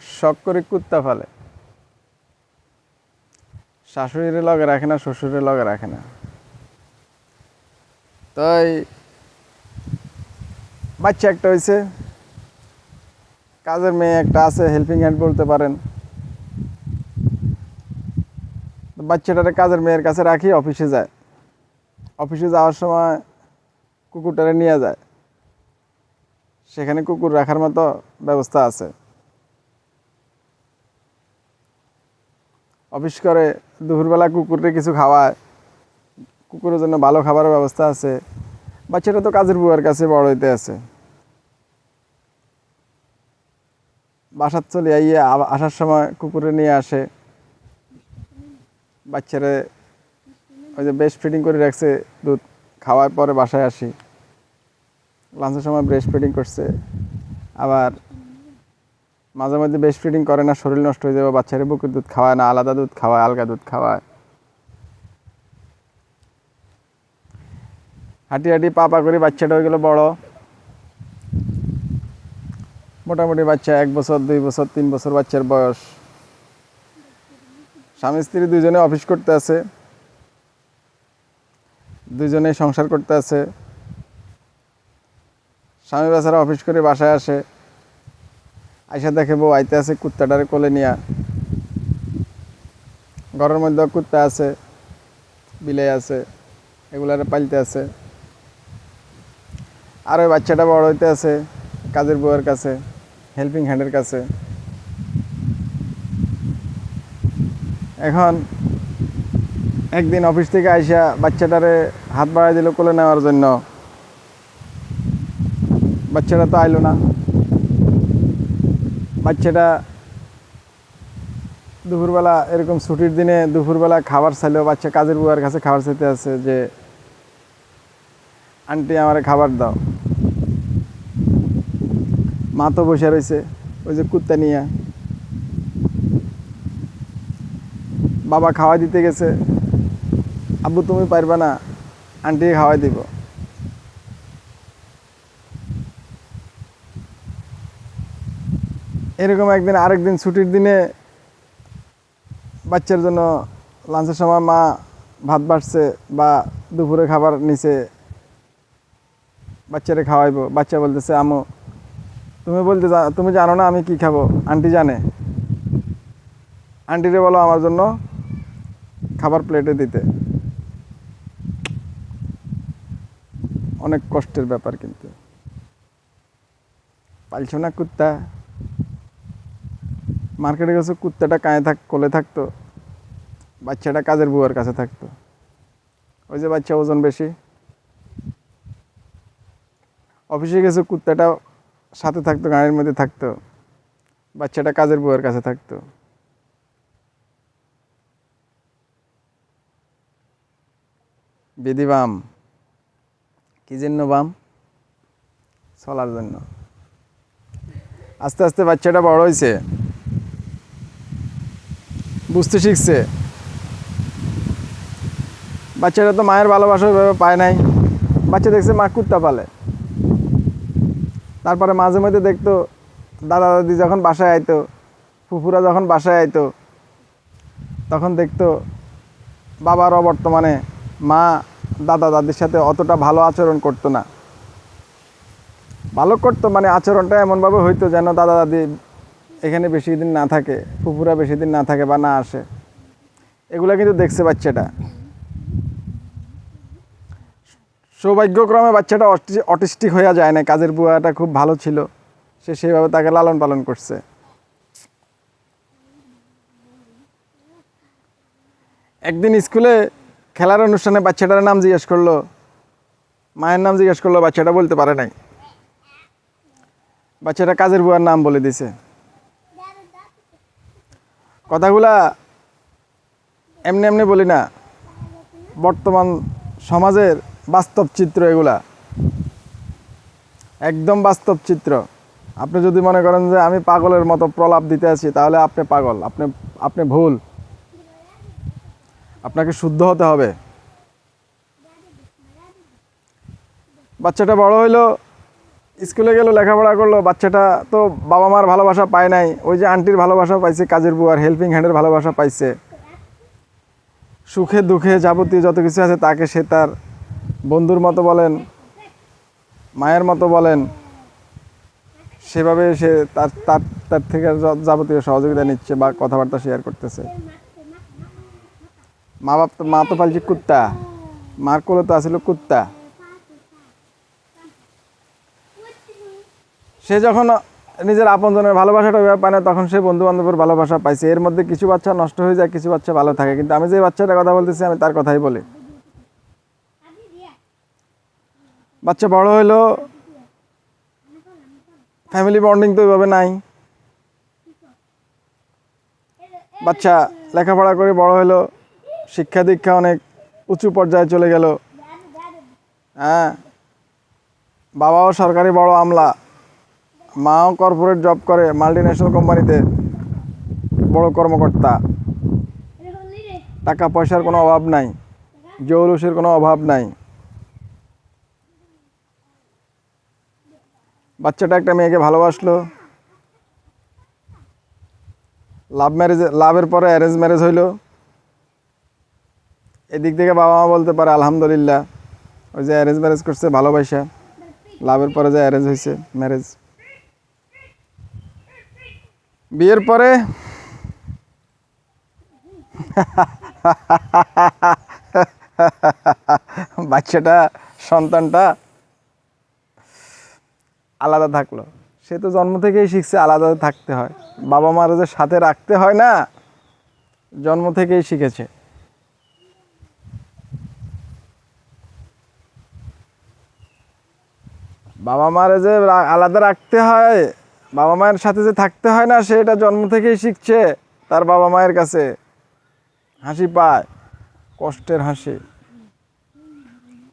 শখ করে কুত্তা ফেলে। শাশুড়ির লগে রাখে না শ্বশুরের লগে রাখে না। তাই বাচ্চা একটা হয়েছে কাজের মেয়ে একটা আছে হেল্পিং হ্যান্ড বলতে পারেন। বাচ্চাটারে কাজের মেয়ের কাছে রাখি, অফিসে যায়। অফিসে যাওয়ার সময় কুকুরটারে নিয়ে যায়। সেখানে কুকুর রাখার মতো ব্যবস্থা আছে। অফিস করে দুপুরবেলা কুকুরকে কিছু খাওয়ায়। কুকুরের জন্য ভালো খাবারের ব্যবস্থা আছে। বাচ্চাটা তো কাজের বুয়ার কাছে বড় হইতে আছে। বাসার চলে আইয়ে আসার সময় কুকুরে নিয়ে আসে। বাচ্চারে ওই যে ব্রেস্ট ফিডিং করে রাখছে দুধ। খাওয়ার পরে বাসায় আসি। লাঞ্চের সময় ব্রেস্ট ফিডিং করছে। আবার মাঝে মধ্যে বেস্ট ফিডিং করে না, শরীর নষ্ট হয়ে যাবে, বাচ্চারে বুকের দুধ খাওয়ায় না, আলাদা দুধ খাওয়ায়, আলগা দুধ খাওয়ায়। হাঁটি হাঁটি পা পা করে বাচ্চাটা হয়ে গেলো বড়। মোটামুটি বাচ্চা এক বছর, দুই বছর, তিন বছর বাচ্চার বয়স। স্বামী স্ত্রী দুজনে অফিস করতে আছে। দুজনেই সংসার করতে আছে। স্বামী বেচারা অফিস করে বাসায় আসে। আইসা দেখে বউ আইতে আছে, কুত্তাটারে কোলে নিয়া। ঘরের মধ্যে কুত্তা আছে, বিলাই আছে, এগুলারে পালতে আছে। আর ওই বাচ্চাটা বড় হইতে আছে, কাজের বউয়ের কাছে হেল্পিং হ্যান্ডের কাছে। এখন একদিন অফিস থেকে আইসা বাচ্চাটারে হাত বাড়াই দিল কোলে নেওয়ার জন্য। বাচ্চাটা তো আইলো না। বাচ্চাটা দুপুরবেলা এরকম ছুটির দিনে দুপুরবেলা খাবার চাইলেও বাচ্চা কাজের বুয়ার কাছে খাবার চাইতে আছে যে, আন্টি, আমার খাবার দাও। মা তো বসে রয়েছে, ওই যে কুত্তা নিয়ে। বাবা খাওয়াই দিতে গেছে। আব্বু, তুমি পারবা না আন্টি খাওয়াই দিব। এরকম একদিন, আরেকদিন ছুটির দিনে বাচ্চার জন্য লাঞ্চের সময় মা ভাত বাড়ছে বা দুপুরে খাবার নিচে বাচ্চারে খাওয়াইবো। বাচ্চা বলতেছে, আমু, তুমি বলতে তুমি জানো না আমি কি খাব? আন্টি জানে। আন্টিরে বলো আমার জন্য খাবার প্লেটে দিতে। অনেক কষ্টের ব্যাপার কিন্তু। পালছো না কুত্তা? মার্কেটে গেছে, কুত্তাটা কায়ে থাক, কোলে থাকতো, বাচ্চাটা কাজের বুয়ার কাছে থাকতো। ওই যে বাচ্চা ওজন বেশি। অফিসে গেছে, কুত্তাটা সাথে থাকতো, গাড়ির মধ্যে থাকতো, বাচ্চাটা কাজের বুয়ার কাছে থাকতো। বিধি বাম। কি জন্য বাম? চলার জন্য। আস্তে আস্তে বাচ্চাটা বড় হয়েছে বুঝতে শিখছে। বাচ্চারা তো মায়ের ভালোবাসা ওইভাবে পায় নাই। বাচ্চা দেখছে মা কুত্তা পালে। তারপরে মাঝে মধ্যে দেখতো দাদা দাদি যখন বাসায় আইতো, ফুফুরা যখন বাসায় আইতো, তখন দেখতো বাবার অবর্তমানে মা দাদা দাদির সাথে অতটা ভালো আচরণ করতো না। ভালো করতো মানে আচরণটা এমনভাবে হইতো যেন দাদা দাদি এখানে বেশি দিন না থাকে, ফুফুরা বেশি দিন না থাকে বা না আসে। এগুলা কিন্তু দেখছে বাচ্চাটা। সৌভাগ্যক্রমে বাচ্চাটা অটিস্টিক হয়ে যায় না কাজের বুয়াটা খুব ভালো ছিল, সে সেইভাবে তাকে লালন পালন করছে। একদিন স্কুলে খেলার অনুষ্ঠানে বাচ্চাটার নাম জিজ্ঞেস করল, মায়ের নাম জিজ্ঞেস করল, বাচ্চাটা বলতে পারে নাই। বাচ্চাটা কাজের বুয়ার নাম বলে দিছে। কথাগুলা এমনি এমনি বলি না। বর্তমান সমাজের বাস্তব চিত্র এগুলা। একদম বাস্তব চিত্র। আপনি যদি মনে করেন যে আমি পাগলের মতো প্রলাপ দিতে আছি, তাহলে আপনি পাগল, আপনি আপনি ভুল। আপনাকে শুদ্ধ হতে হবে। বাচ্চাটা বড় হইল স্কুলে গেল, লেখাপড়া করল, বাচ্চাটা তো বাবা মার ভালোবাসা পায় নাই। ওই যে আন্টির ভালোবাসা পাইছে কাজের বুয়ার হেল্পিং হ্যান্ডের ভালোবাসা পাইছে। সুখে দুঃখে যাবতীয় যত কিছু আছে তাকে সে তার বন্ধুর মতো বলেন, মায়ের মতো বলেন, সেভাবে সে তার তার তার থেকে যাবতীয় সহযোগিতা নিচ্ছে বা কথাবার্তা শেয়ার করতেছে। মা বাপ, মা তো পালছে কুত্তা, মার কোলে তো আসলে কুত্তা। সে যখন নিজের আপনজনের ভালোবাসাটা পায় না, তখন সে বন্ধু বান্ধবের ভালোবাসা পাইছে। এর মধ্যে কিছু বাচ্চা নষ্ট হয়ে যায়, কিছু বাচ্চা ভালো থাকে। কিন্তু আমি যে বাচ্চাটার কথা বলতেছি, আমি তার কথাই বলি। বাচ্চা বড় হইল ফ্যামিলি বন্ডিং তো ওইভাবে নাই। বাচ্চা লেখাপড়া করে বড় হলো শিক্ষা দীক্ষা অনেক উঁচু পর্যায়ে চলে গেল। হ্যাঁ বাবাও সরকারি বড় আমলা। মাও কর্পোরেট জব করে মাল্টি ন্যাশনাল কোম্পানিতে বড় কর্মকর্তা। টাকা পয়সার কোনো অভাব নাই, জৌলুসের কোনো অভাব নাই। বাচ্চাটা একটা মেয়েকে ভালোবাসলো। লাভ ম্যারেজ, লাভের পরে অ্যারেঞ্জ ম্যারেজ হইল। এদিক থেকে বাবা মা বলতে পারে, আলহামদুলিল্লাহ। ওই যে অ্যারেঞ্জ ম্যারেজ করছে, ভালোবাসা। লাভের পরে যে অ্যারেঞ্জ হয়েছে ম্যারেজ বিয়ের পরে? বাচ্চাটা, সন্তানটা আলাদা থাকল। সে তো জন্ম থেকেই শিখছে, আলাদা থাকতে হয়। বাবা মার যে সাথে রাখতে হয় না, জন্ম থেকেই শিখেছে। বাবা মারে যে আলাদা রাখতে হয় বাবা মায়ের সাথে যে থাকতে হয় না, সে এটা জন্ম থেকেই শিখছে তার বাবা মায়ের কাছে। হাসি পায়, কষ্টের হাসি,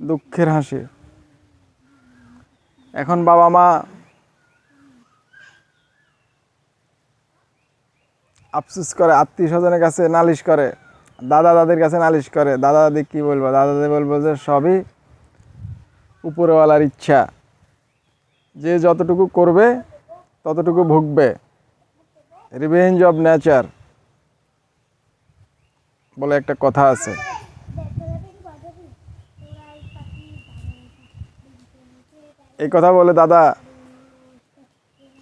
দুঃখের হাসি। এখন বাবা মা আফসুস করে আত্মীয় স্বজনের কাছে নালিশ করে, দাদা দাদির কাছে নালিশ করে, দাদা দাদি কী বলব? দাদা দাদি বলব যে সবই উপরওয়ালার ইচ্ছা। যে যতটুকু করবে ততটুকু ভুগবে। রিভেঞ্জ অফ নেচার বলে একটা কথা আছে। এই কথা বলে দাদা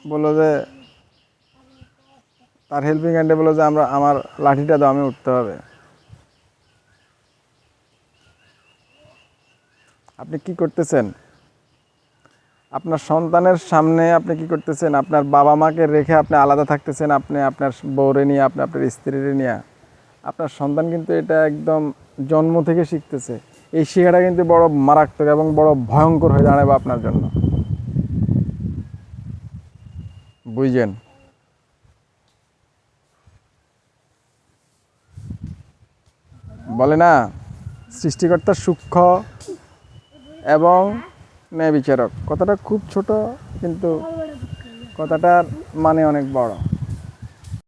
বলল যে, তার হেল্পিং হ্যান্ডে বলল যে, আমরা, আমার লাঠিটা দামে উঠতে হবে। আপনি কি করতেছেন? আপনার সন্তানের সামনে আপনি কি করতেছেন? আপনার বাবা মাকে রেখে আপনি আলাদা থাকতেছেন, আপনি আপনার বউরে নিয়ে, আপনি আপনার স্ত্রীরে নিয়ে। আপনার সন্তান কিন্তু এটা একদম জন্ম থেকে শিখতেছে। এই শেখাটা কিন্তু বড় মারাত্মক এবং বড় ভয়ঙ্কর হয়ে দাঁড়াবে আপনার জন্য। বুঝছেন? বলে না? সৃষ্টিকর্তা সূক্ষ্ম এবং ন্যায় বিচারক কথাটা খুব ছোট কিন্তু কথাটার মানে অনেক বড়।